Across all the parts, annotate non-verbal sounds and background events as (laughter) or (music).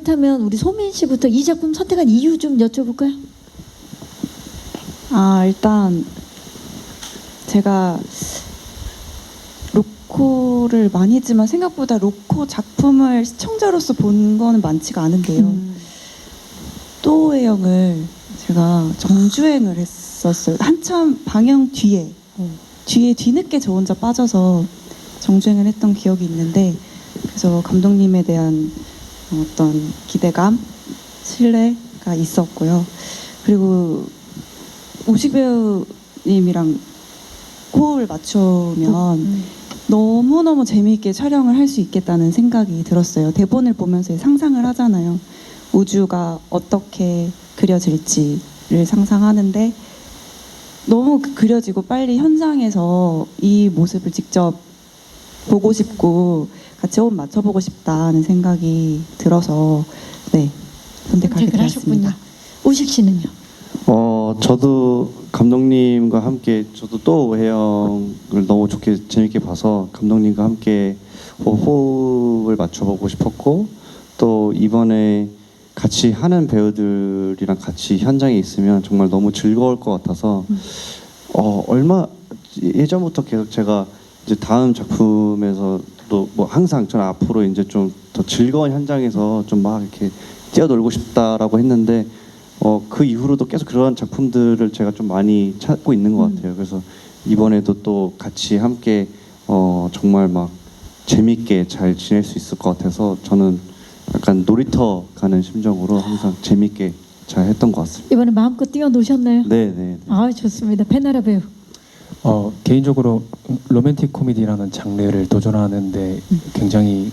그렇다면 우리 소민 씨부터 이 작품 선택한 이유 좀 여쭤볼까요? 아 일단 제가 로코를 많이 했지만 생각보다 로코 작품을 시청자로서 본 거는 많지가 않은데요. 음. 또의 영을 제가 정주행을 했었어요. 한참 방영 뒤에 뒤에 뒤늦게 저 혼자 빠져서 정주행을 했던 기억이 있는데 그래서 감독님에 대한 어떤 기대감, 신뢰가 있었고요. 그리고 오식 배우님이랑 호흡을 맞추면 음. 너무너무 재미있게 촬영을 할 수 있겠다는 생각이 들었어요. 대본을 보면서 상상을 하잖아요. 우주가 어떻게 그려질지를 상상하는데 너무 그- 그려지고 빨리 현장에서 이 모습을 직접 보고 싶고 같이 호흡 맞춰보고 싶다는 생각이 들어서 네 선택하게 선택을. 되었습니다. 오식 씨는요? 어 저도 감독님과 함께 저도 또 해영을 너무 좋게 재밌게 봐서 감독님과 함께 호- 호흡을 맞춰보고 싶었고 또 이번에 같이 하는 배우들이랑 같이 현장에 있으면 정말 너무 즐거울 것 같아서 어 얼마 예전부터 계속 제가 이제 다음 작품에서 도뭐 항상 저는 앞으로 이제 좀 더 즐거운 현장에서 좀 막 이렇게 뛰어놀고 싶다라고 했는데 어, 그 이후로도 계속 그런 작품들을 제가 좀 많이 찾고 있는 것 같아요. 그래서 이번에도 또 같이 함께 어, 정말 막 재밌게 잘 지낼 수 있을 것 같아서 저는 약간 놀이터 가는 심정으로 항상 재밌게 잘 했던 것 같습니다. 이번에 마음껏 뛰어노셨나요? 네, 네. 네. 아 좋습니다. 페나라 배우. 어, 개인적으로 로맨틱 코미디라는 장르를 도전하는데 굉장히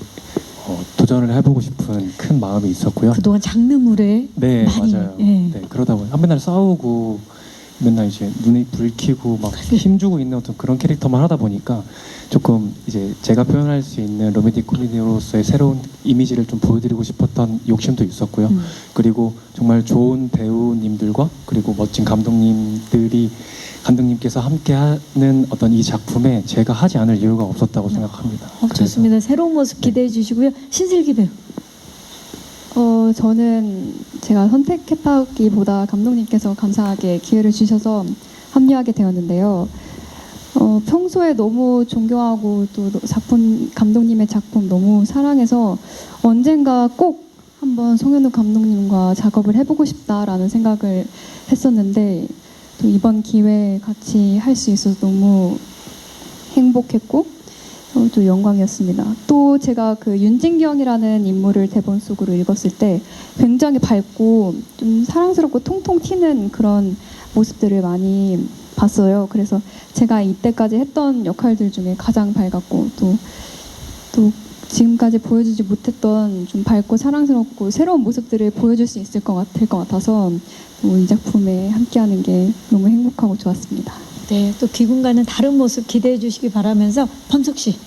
어, 도전을 해보고 싶은 큰 마음이 있었고요. 그동안 장르물에 네, 많이, 맞아요. 예. 네, 그러다 보니 한 맨날 싸우고 맨날 이제 눈이 불키고 막 (laughs) 힘주고 있는 어떤 그런 캐릭터만 하다 보니까 조금 이제 제가 표현할 수 있는 로맨틱 코미디로서의 새로운 이미지를 좀 보여드리고 싶었던 욕심도 있었고요. 음. 그리고 정말 좋은 배우님들과 그리고 멋진 감독님들이 감독님께서 함께하는 어떤 이 작품에 제가 하지 않을 이유가 없었다고 생각합니다. 어, 좋습니다. 새로운 모습 기대해 주시고요. 신슬기 배우. 어, 저는 제가 선택했다기보다 감독님께서 감사하게 기회를 주셔서 합류하게 되었는데요. 어, 평소에 너무 존경하고 또 작품 감독님의 작품 너무 사랑해서 언젠가 꼭 한번 송현우 감독님과 작업을 해보고 싶다라는 생각을 했었는데 또 이번 기회에 같이 할 수 있어서 너무 행복했고 어, 또 영광이었습니다. 또 제가 그 윤진경이라는 인물을 대본 속으로 읽었을 때 굉장히 밝고 좀 사랑스럽고 통통 튀는 그런 모습들을 많이 봤어요. 그래서 제가 이때까지 했던 역할들 중에 가장 밝았고 또, 또 지금까지 보여주지 못했던 좀 밝고 사랑스럽고 새로운 모습들을 보여줄 수 있을 것 같을 것 같아서 또이 작품에 함께하는 게 너무 행복하고 좋았습니다. 네, 또 귀군과는 다른 모습 기대해 주시기 바라면서 범석 씨,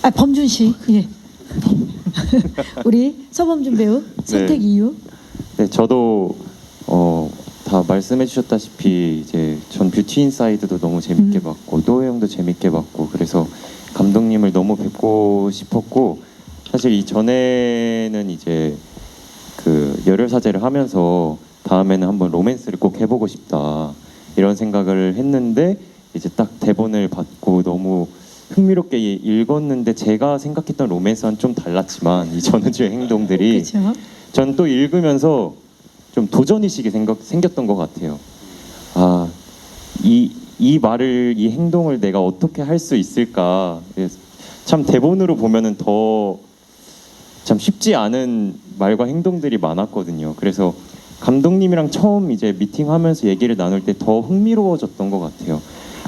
아 범준 씨, 예. (laughs) 우리 서범준 배우 선택 네. 이유. 네, 저도 어, 다 말씀해 주셨다시피 이제 전 뷰티 인사이드도 너무 재밌게 음. 봤고 노혜영도 재밌게 봤고 그래서 감독님을 너무 뵙고 싶었고 사실 이 전에는 이제 그 열혈 사제를 하면서 다음에는 한번 로맨스를 꼭 해보고 싶다 이런 생각을 했는데 이제 딱 대본을 받고 너무 흥미롭게 읽었는데 제가 생각했던 로맨스와는 좀 달랐지만 이 전우주의 행동들이. 전 또 읽으면서 좀 도전의식이 생각, 생겼던 것 같아요. 아, 이, 이 말을, 이 행동을 내가 어떻게 할 수 있을까. 예, 참 대본으로 보면은 더 참 쉽지 않은 말과 행동들이 많았거든요. 그래서 감독님이랑 처음 이제 미팅하면서 얘기를 나눌 때 더 흥미로워졌던 것 같아요.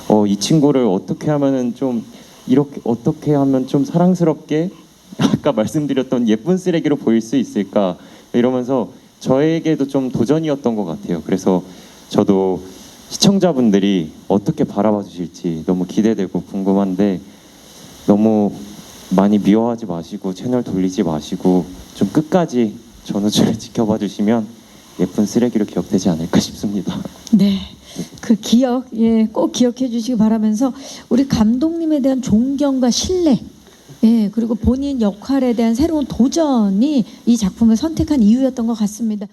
어, 이 친구를 어떻게 하면은 좀 이렇게 어떻게 하면 좀 사랑스럽게 (laughs) 아까 말씀드렸던 예쁜 쓰레기로 보일 수 있을까 이러면서 저에게도 좀 도전이었던 것 같아요. 그래서 저도 시청자분들이 어떻게 바라봐 주실지 너무 기대되고 궁금한데 너무 많이 미워하지 마시고 채널 돌리지 마시고 좀 끝까지 전우주를 (laughs) 지켜봐 주시면 예쁜 쓰레기로 기억되지 않을까 싶습니다. 네. 그 기억, 예, 꼭 기억해 주시기 바라면서 우리 감독님에 대한 존경과 신뢰 예, 그리고 본인 역할에 대한 새로운 도전이 이 작품을 선택한 이유였던 것 같습니다.